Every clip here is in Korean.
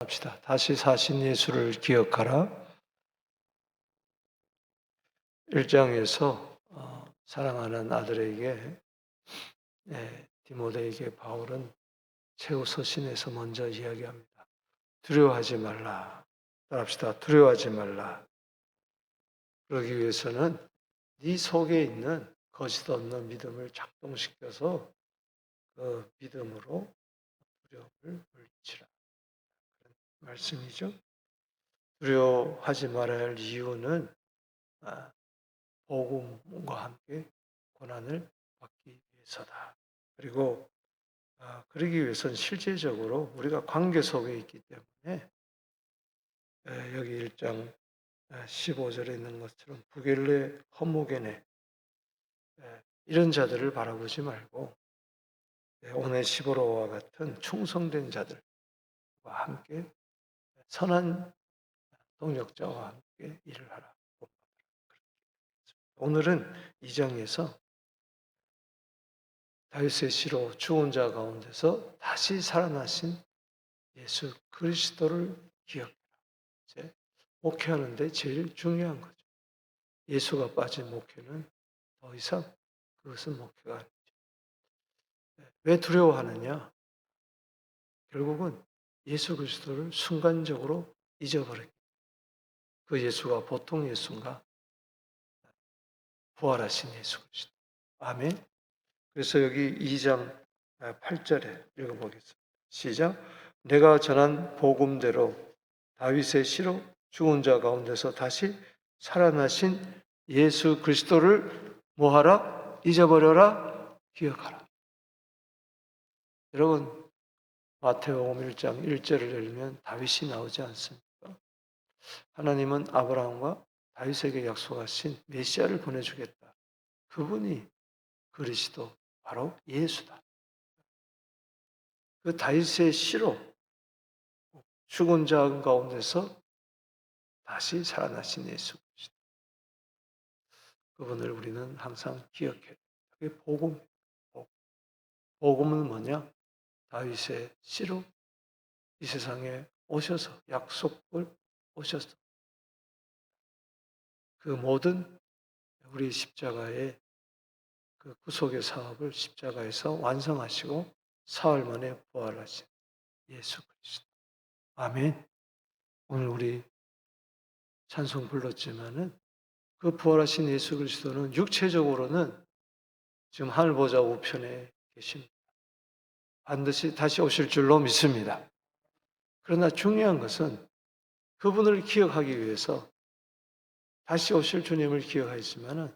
합시다. 다시 사신 예수를 기억하라. 1장에서 어, 사랑하는 아들에게 예, 디모데에게 바울은 최후 서신에서 먼저 이야기합니다. 두려워하지 말라. 따라합시다. 두려워하지 말라. 그러기 위해서는 네 속에 있는 거짓 없는 믿음을 작동시켜서 그 믿음으로 두려움을 물리치라. 말씀이죠. 두려워하지 말아야 할 이유는 아, 복음과 함께 고난을 받기 위해서다. 그리고 아, 그러기 위해서는 실제적으로 우리가 관계 속에 있기 때문에 에, 여기 1장 15절에 있는 것처럼 부겔레 허무게네 에, 이런 자들을 바라보지 말고 에, 오늘 시보로와 같은 충성된 자들과 함께 선한 동력자와 함께 일을 하라. 오늘은 이 장에서 다윗의 시로 죽은 자 가운데서 다시 살아나신 예수 그리스도를 기억해라. 이제 목회하는데 제일 중요한 거죠. 예수가 빠진 목회는 더 이상 그것은 목회가 아니죠. 왜 두려워하느냐? 결국은 예수 그리스도를 순간적으로 잊어버렸기 그 예수가 보통 예수인가? 부활하신 예수 그리스도. 아멘. 그래서 여기 2장 8절에 읽어보겠습니다. 시작. 내가 전한 복음대로 다윗의 시로 죽은 자 가운데서 다시 살아나신 예수 그리스도를 뭐하라? 잊어버려라? 기억하라. 여러분 마태복음 1장 1절을 열면 다윗이 나오지 않습니까? 하나님은 아브라함과 다윗에게 약속하신 메시아를 보내주겠다. 그분이 그리스도 바로 예수다. 그 다윗의 시로 죽은 자 가운데서 다시 살아나신 예수. 그분을 우리는 항상 기억해. 그게 복음. 복음은 뭐냐? 다윗의 씨로 이 세상에 오셔서 약속을 오셔서 그 모든 우리 십자가의 그 구속의 사업을 십자가에서 완성하시고 사흘 만에 부활하신 예수 그리스도. 아멘. 오늘 우리 찬송 불렀지만은 그 부활하신 예수 그리스도는 육체적으로는 지금 하늘 보좌 우편에 계십니다. 반드시 다시 오실 줄로 믿습니다. 그러나 중요한 것은 그분을 기억하기 위해서 다시 오실 주님을 기억하지만은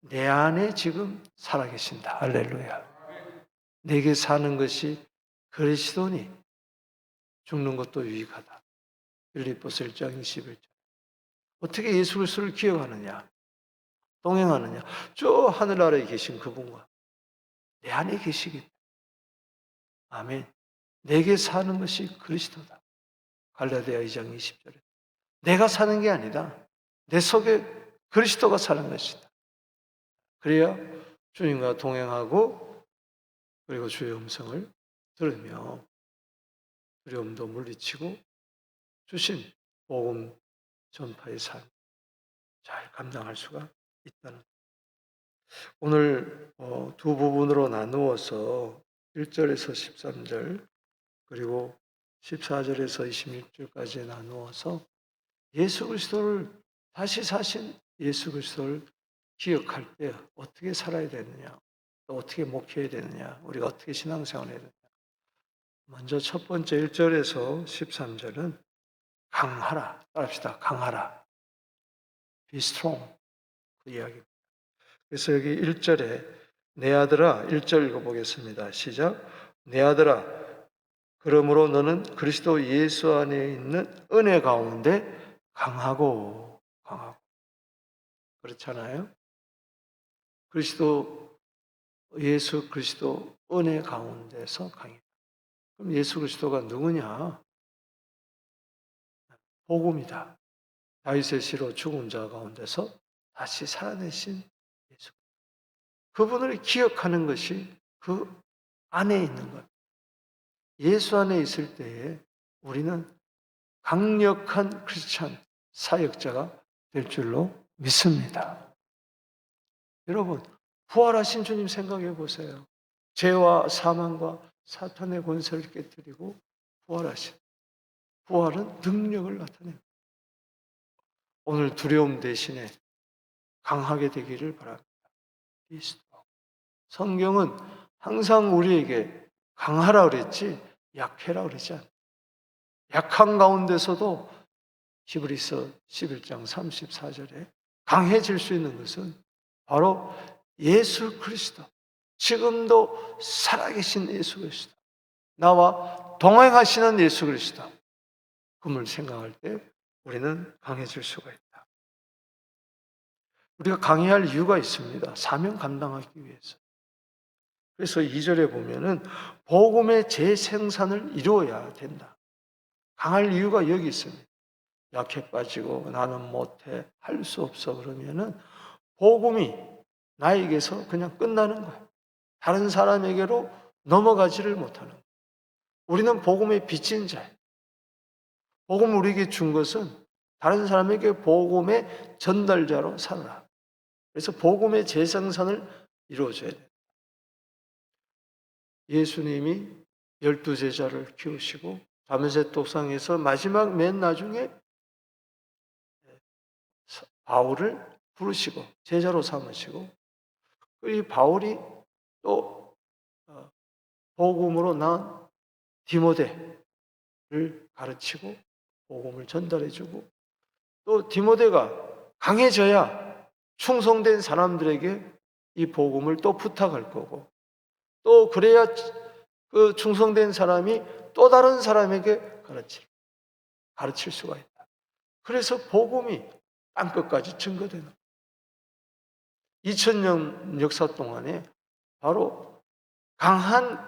내 안에 지금 살아계신다. 할렐루야. 내게 사는 것이 그리스도니 죽는 것도 유익하다. 빌립보서 1장 21절. 어떻게 예수 그리스도를 기억하느냐? 동행하느냐? 저 하늘나라에 계신 그분과 내 안에 계시기 아멘. 내게 사는 것이 그리스도다. 갈라디아 2장 20절에. 내가 사는 게 아니다. 내 속에 그리스도가 사는 것이다. 그래야 주님과 동행하고 그리고 주의 음성을 들으며 두려움도 물리치고 주신 복음 전파의 삶 잘 감당할 수가 있다는 오늘 어, 두 부분으로 나누어서 1절에서 13절 그리고 14절에서 26절까지 나누어서 예수 그리스도를 다시 사신 예수 그리스도를 기억할 때 어떻게 살아야 되느냐, 또 어떻게 목회해야 되느냐, 우리가 어떻게 신앙생활해야 되느냐. 먼저 첫 번째 1절에서 13절은 강하라. 따라합시다. 강하라. Be strong. 그 이야기입니다. 그래서 여기 1절에 내 아들아, 1절 읽어보겠습니다. 시작. 내 아들아, 그러므로 너는 그리스도 예수 안에 있는 은혜 가운데 강하고, 강하고. 그렇잖아요? 그리스도, 예수 그리스도 은혜 가운데서 강해. 그럼 예수 그리스도가 누구냐? 복음이다. 다윗의 시로 죽은 자 가운데서 다시 살아내신. 그분을 기억하는 것이 그 안에 있는 것. 예수 안에 있을 때에 우리는 강력한 크리스찬 사역자가 될 줄로 믿습니다. 여러분, 부활하신 주님 생각해 보세요. 죄와 사망과 사탄의 권세를 깨뜨리고 부활하신 부활은 능력을 나타냅니다. 오늘 두려움 대신에 강하게 되기를 바랍니다. 그리스도. 성경은 항상 우리에게 강하라 그랬지 약해라 그러지 않아요. 약한 가운데서도 히브리서 11장 34절에 강해질 수 있는 것은 바로 예수 그리스도. 지금도 살아계신 예수 그리스도. 나와 동행하시는 예수 그리스도. 그분을 생각할 때 우리는 강해질 수가 있다. 우리가 강해할 이유가 있습니다. 사명 감당하기 위해서. 그래서 2절에 보면은 복음의 재생산을 이루어야 된다. 강할 이유가 여기 있습니다. 약해 빠지고 나는 못해 할 수 없어 그러면은 복음이 나에게서 그냥 끝나는 거예요. 다른 사람에게로 넘어가지를 못하는 거예요. 우리는 복음의 빚진 자예요. 복음 우리에게 준 것은 다른 사람에게 복음의 전달자로 살아라. 그래서 복음의 재생산을 이루어줘야 돼요. 예수님이 열두 제자를 키우시고 다메섹 독상에서 마지막 맨 나중에 바울을 부르시고 제자로 삼으시고 이 바울이 또 어, 복음으로 난 디모데를 가르치고 복음을 전달해주고 또 디모데가 강해져야 충성된 사람들에게 이 복음을 또 부탁할 거고 또 그래야 그 충성된 사람이 또 다른 사람에게 가르칠 가르칠 수가 있다. 그래서 복음이 땅끝까지 증거되는 거예요. 2000년 역사 동안에 바로 강한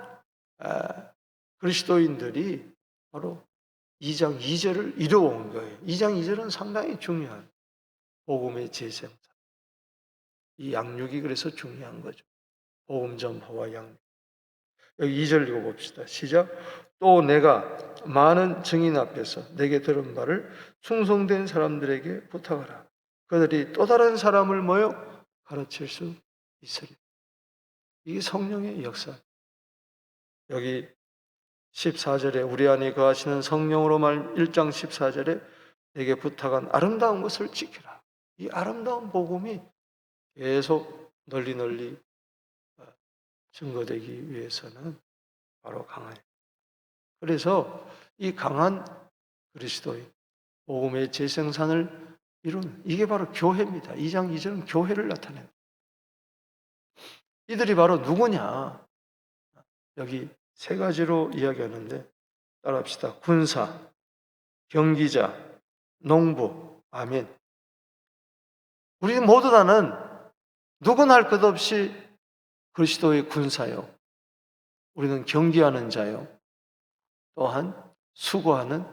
아, 그리스도인들이 바로 2장 2절을 이루어온 거예요. 2장 2절은 상당히 중요한 복음의 재생산. 이 양육이 그래서 중요한 거죠. 복음 전파와 양육. 여기 2절 읽어봅시다. 시작. 또 내가 많은 증인 앞에서 내게 들은 바를 충성된 사람들에게 부탁하라. 그들이 또 다른 사람을 모여 가르칠 수 있으리. 이게 성령의 역사. 여기 14절에 우리 안에 거하시는 성령으로 말 1장 14절에 내게 부탁한 아름다운 것을 지키라. 이 아름다운 복음이 계속 널리 널리 어, 증거되기 위해서는 바로 강한. 그래서 이 강한 그리스도의 복음의 재생산을 이루는 이게 바로 교회입니다. 2장 2절은 교회를 나타내요. 이들이 바로 누구냐? 여기 세 가지로 이야기하는데 따라합시다. 군사, 경기자, 농부, 아멘. 우리 모두 다는 누구나 할 것 없이 그리스도의 군사요. 우리는 경기하는 자요. 또한 수고하는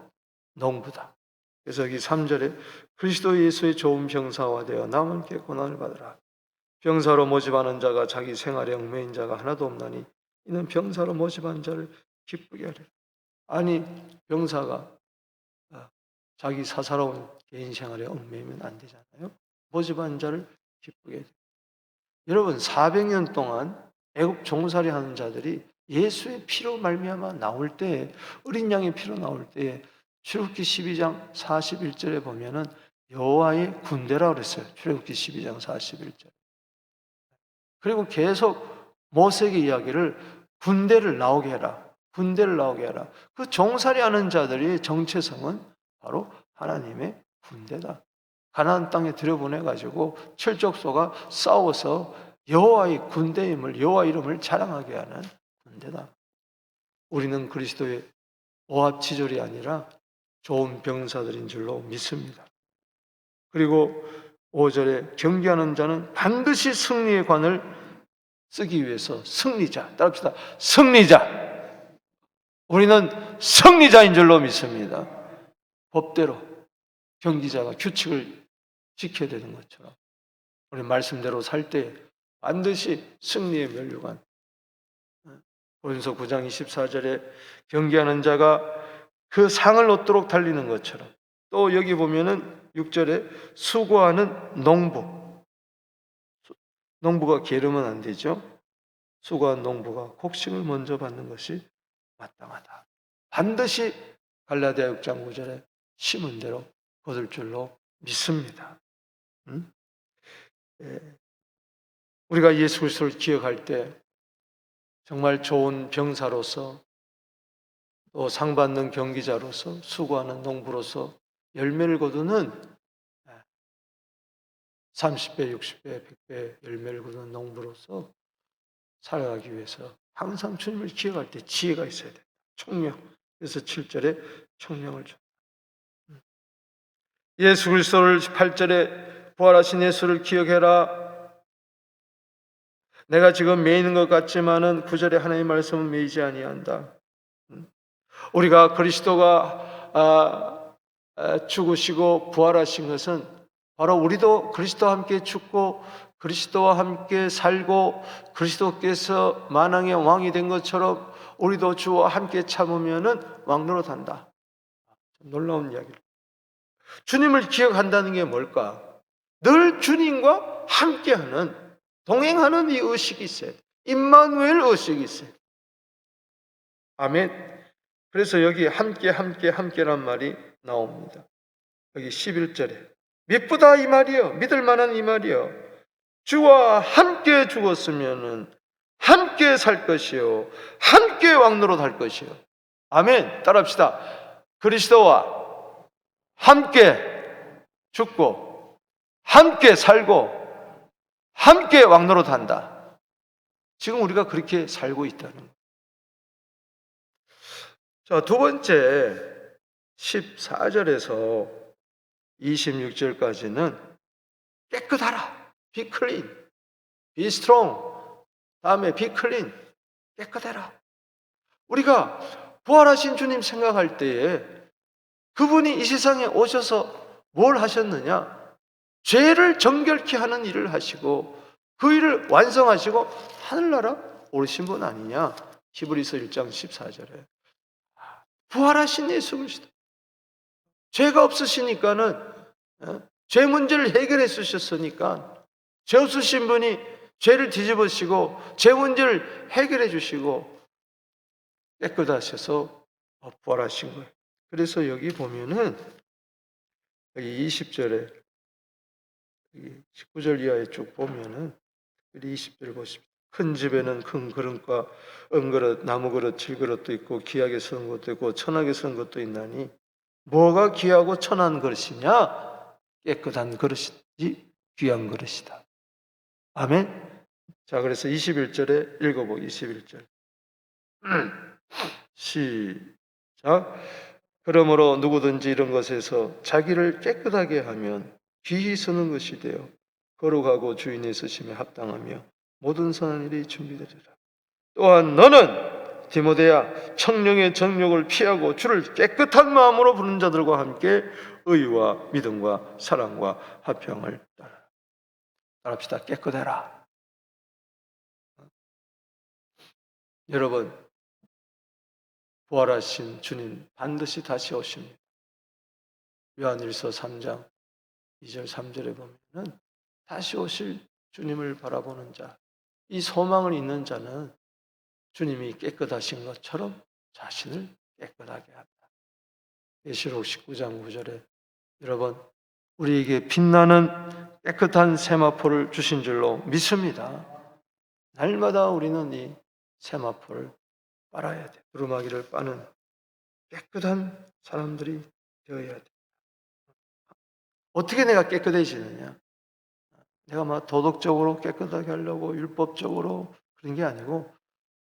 농부다. 그래서 여기 3절에 그리스도 예수의 좋은 병사와 되어 남은께 고난을 받으라. 병사로 모집하는 자가 자기 생활에 얽매인 자가 하나도 없나니 이는 병사로 모집한 자를 기쁘게 하리라. 아니 병사가 아, 자기 사사로운 개인 생활에 얽매이면 안 되잖아요. 모집한 자를 기쁘게 해 여러분 400년 동안 애굽 종살이 하는 자들이 예수의 피로 말미암아 나올 때 어린 양의 피로 나올 때 출애굽기 12장 41절에 보면은 여호와의 군대라 그랬어요. 출애굽기 12장 41절. 그리고 계속 모세에게 이야기를 군대를 나오게 해라. 군대를 나오게 해라. 그 종살이 하는 자들의 정체성은 바로 하나님의 군대다. 가나안 땅에 들여보내 가지고 철족소가 싸워서 여호와의 군대임을 여호와 이름을 자랑하게 하는 군대다. 우리는 그리스도의 오합지졸이 아니라 좋은 병사들인 줄로 믿습니다. 그리고 5절에 경기하는 자는 반드시 승리의 관을 쓰기 위해서 승리자. 따라합시다. 승리자. 우리는 승리자인 줄로 믿습니다. 법대로 경기자가 규칙을 지켜야 되는 것처럼 우리 말씀대로 살 때 반드시 승리의 멸류관. 고린서 9장 24절에 경기하는 자가 그 상을 얻도록 달리는 것처럼 또 여기 보면은 6절에 수고하는 농부 수- 농부가 게으르면 안 되죠. 수고한 농부가 곡식을 먼저 받는 것이 마땅하다. 반드시 갈라디아 6장 9절에 심은 대로 거둘 줄로 믿습니다. 음? 예. 우리가 예수 그리스도를 기억할 때 정말 좋은 병사로서 또 상받는 경기자로서 수고하는 농부로서 열매를 거두는 30배, 60배, 100배 열매를 거두는 농부로서 살아가기 위해서 항상 주님을 기억할 때 지혜가 있어야 돼. 총명. 그래서 7절에 총명을 줘. 예수 그리스도를 8절에 부활하신 예수를 기억해라. 내가 지금 매이는 것 같지만은 9절에 하나님의 말씀은 매이지 아니한다. 우리가 그리스도가 아, 아, 죽으시고 부활하신 것은 바로 우리도 그리스도와 함께 죽고 그리스도와 함께 살고 그리스도께서 만왕의 왕이 된 것처럼 우리도 주와 함께 참으면은 왕노로 산다. 놀라운 이야기. 주님을 기억한다는 게 뭘까? 늘 주님과 함께하는 동행하는 이 의식이 있어요. 임마누엘 의식이 있어요. 아멘. 그래서 여기 함께 함께 함께란 말이 나옵니다. 여기 11절에 믿보다 이 말이요. 믿을 만한 이 말이요. 주와 함께 죽었으면은 함께 살 것이요. 함께 왕노릇 할 것이요. 아멘. 따라합시다. 그리스도와 함께 죽고 함께 살고 함께 왕노릇 한다. 지금 우리가 그렇게 살고 있다는 거예요. 자, 두 번째 14절에서 26절까지는 깨끗하라. be clean. be strong. 다음에 be clean. 깨끗해라. 우리가 부활하신 주님 생각할 때에 그분이 이 세상에 오셔서 뭘 하셨느냐? 죄를 정결케 하는 일을 하시고 그 일을 완성하시고 하늘나라 오르신 분 아니냐? 히브리서 1장 14절에 부활하신 예수 그리스도 죄가 없으시니까는 어? 죄 문제를 해결해 주셨으니까 죄 없으신 분이 죄를 뒤집으시고 죄 문제를 해결해 주시고 깨끗하셔서 부활하신 거예요. 그래서 여기 보면은 여기 20절에 19절 이하에 쭉 보면은 20절 보십시오. 큰 집에는 큰 그릇과 은그릇, 나무그릇, 질그릇도 있고 귀하게 쓰는 것도 있고 천하게 쓰는 것도 있나니 뭐가 귀하고 천한 그릇이냐? 깨끗한 그릇이지 귀한 그릇이다. 아멘. 자, 그래서 21절에 읽어보 21절. 시작. 그러므로 누구든지 이런 것에서 자기를 깨끗하게 하면 귀히 쓰는 것이 되어 거룩하고 주인의 쓰심에 합당하며 모든 선한 일이 준비되리라. 또한 너는 디모데야 청령의 정욕을 피하고 주를 깨끗한 마음으로 부르는 자들과 함께 의와 믿음과 사랑과 화평을 따라. 따라합시다. 깨끗해라. 여러분 부활하신 주님 반드시 다시 오십니다. 요한일서 3장 2절 3절에 보면은 다시 오실 주님을 바라보는 자, 이 소망을 있는 자는 주님이 깨끗하신 것처럼 자신을 깨끗하게 한다. 예시록 19장 9절에 여러분 우리에게 빛나는 깨끗한 세마포를 주신 줄로 믿습니다. 날마다 우리는 이 세마포를 빨아야 돼. 두루마기를 빠는 깨끗한 사람들이 되어야 돼. 어떻게 내가 깨끗해지느냐? 내가 막 도덕적으로 깨끗하게 하려고 율법적으로 그런 게 아니고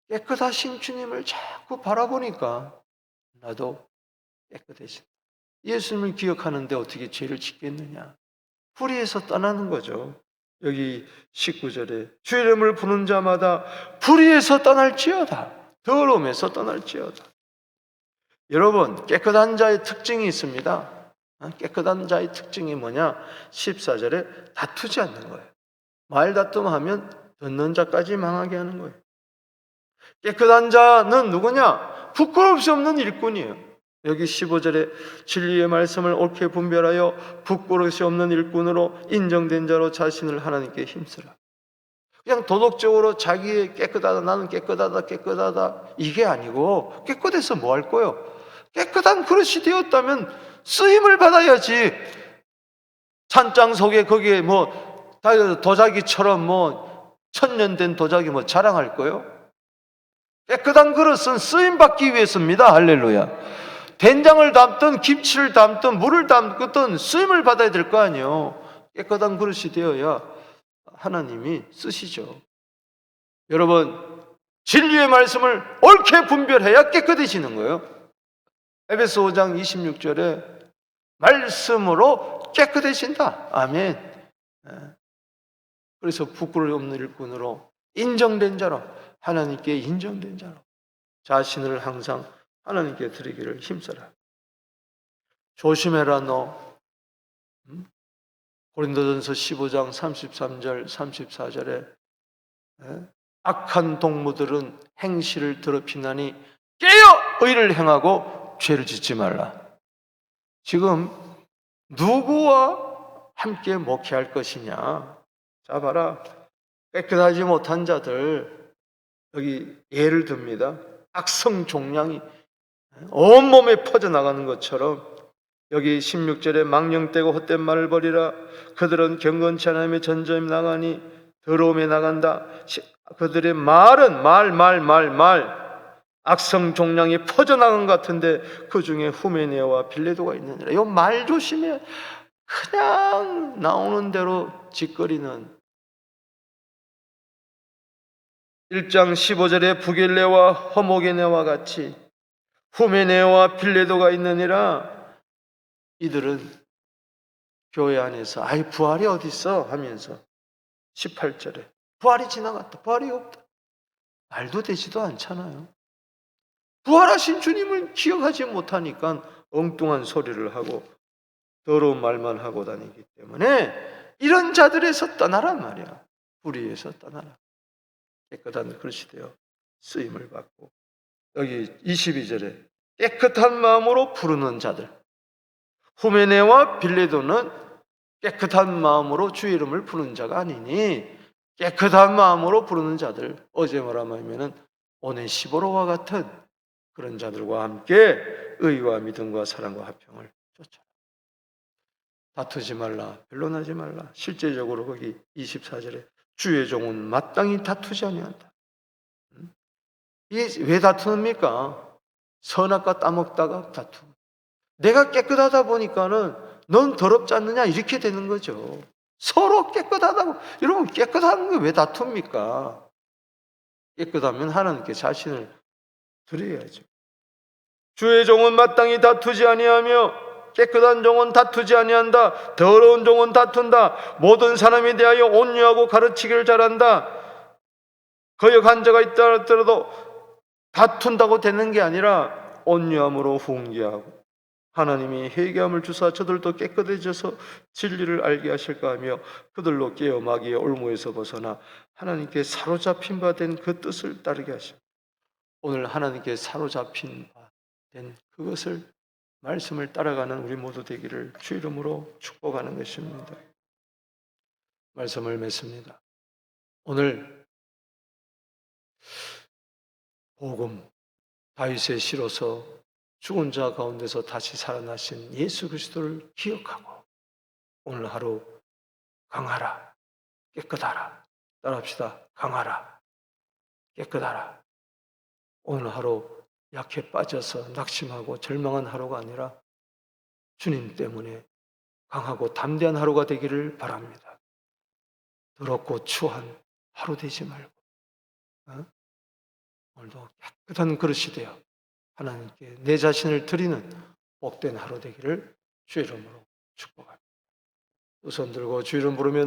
깨끗하신 주님을 자꾸 바라보니까 나도 깨끗해진다. 예수님을 기억하는데 어떻게 죄를 짓겠느냐? 불의에서 떠나는 거죠. 여기 19절에 주 이름을 부는 자마다 불의에서 떠날지어다. 더러움에서 떠날지어다. 여러분, 깨끗한 자의 특징이 있습니다. 어? 깨끗한 자의 특징이 뭐냐? 14절에 다투지 않는 거예요. 말 다툼하면 듣는 자까지 망하게 하는 거예요. 깨끗한 자는 누구냐? 수 없는 일꾼이에요. 여기 15절에 진리의 말씀을 옳게 분별하여 부끄러움이 없는 일꾼으로 인정된 자로 자신을 하나님께 힘쓰라. 그냥 도덕적으로 자기의 깨끗하다, 나는 깨끗하다, 깨끗하다, 이게 아니고, 깨끗해서 뭐 할 거요? 깨끗한 그릇이 되었다면 쓰임을 받아야지. 찬장 속에 거기에 뭐, 다 도자기처럼 뭐, 천년 된 도자기 뭐 자랑할 거요? 깨끗한 그릇은 쓰임 받기 위해서입니다. 할렐루야. 된장을 담든 김치를 담든 물을 담든 쓰임을 받아야 될 거 아니에요. 깨끗한 그릇이 되어야 하나님이 쓰시죠. 여러분, 진리의 말씀을 옳게 분별해야 깨끗해지는 거예요. 에베소 5장 26절에 말씀으로 깨끗해진다. 아멘. 예. 그래서 부끄러움 없는 일꾼으로 인정된 자로 하나님께 인정된 자로 자신을 항상 하나님께 드리기를 힘써라. 조심해라 너. 음? 고린도전서 15장 33절 34절에 예? 악한 동무들은 행실을 더럽히나니 깨어 의를 행하고 죄를 짓지 말라. 지금 누구와 함께 목회할 것이냐? 자 봐라. 깨끗하지 못한 자들 여기 예를 듭니다. 악성 종양이 온몸에 퍼져나가는 것처럼 여기 16절에 망령되고 헛된 말을 버리라 그들은 경건치 않음에 전점에 나가니 더러움에 나간다 시- 그들의 말은 말 말 말 말 악성 종량이 퍼져나간 것 같은데 그 중에 후메네와 빌레도가 있느니라. 이 말 조심해. 그냥 나오는 대로 짓거리는. 1장 15절에 부길레와 허모게네와 같이 후메네와 빌레도가 있느니라. 이들은 교회 안에서 아이 부활이 어디 있어? 하면서 18절에. 부활이 지나갔다. 부활이 없다. 말도 되지도 않잖아요 부활하신 주님을 기억하지 못하니까 엉뚱한 소리를 하고 더러운 말만 하고 다니기 때문에 이런 자들에서 떠나란 말이야. 불의에서 떠나라. 깨끗한 그릇이 되어 쓰임을 받고 여기 22절에 깨끗한 마음으로 부르는 자들. 후메네와 빌레도는 깨끗한 마음으로 주의 이름을 부르는 자가 아니니 깨끗한 마음으로 부르는 자들. 어제 말하면은 오네시보로와 같은 그런 자들과 함께 의와 믿음과 사랑과 화평을 쫓아라 다투지 말라 변론하지 말라 실제적으로 거기 24절에 주의 종은 마땅히 다투지 아니한다 음? 이게 왜 다투입니까? 선악과 따먹다가 다투. 내가 깨끗하다 보니까는 넌 더럽지 않느냐 이렇게 되는 거죠. 서로 깨끗하다고 여러분 깨끗한 게 왜 다툽니까? 깨끗하면 하나님께 자신을 드려야죠. 주의 종은 마땅히 다투지 아니하며 깨끗한 종은 다투지 아니한다. 더러운 종은 다툰다. 모든 사람에 대하여 온유하고 가르치기를 잘한다. 거역한 자가 있다 할지라도 다툰다고 되는 게 아니라 온유함으로 훈계하고 하나님이 회개함을 주사 저들도 깨끗해져서 진리를 알게 하실까 하며 그들로 깨어 마귀의 올무에서 벗어나 하나님께 사로잡힌 바 된 그 뜻을 따르게 하시고 오늘 하나님께 사로잡힌 바 된 그것을 말씀을 따라가는 우리 모두 되기를 주 이름으로 축복하는 것입니다. 말씀을 맺습니다. 오늘 복음 다윗의 시로서 죽은 자 가운데서 다시 살아나신 예수 그리스도를 기억하고 오늘 하루 강하라 깨끗하라 따라합시다 강하라 깨끗하라 오늘 하루 약해 빠져서 낙심하고 절망한 하루가 아니라 주님 때문에 강하고 담대한 하루가 되기를 바랍니다. 더럽고 추한 하루 되지 말고 어? 오늘도 깨끗한 그릇이 되어 하나님께 내 자신을 드리는 복된 하루 되기를 주 이름으로 축복합니다. 두손 들고 주 이름 부르면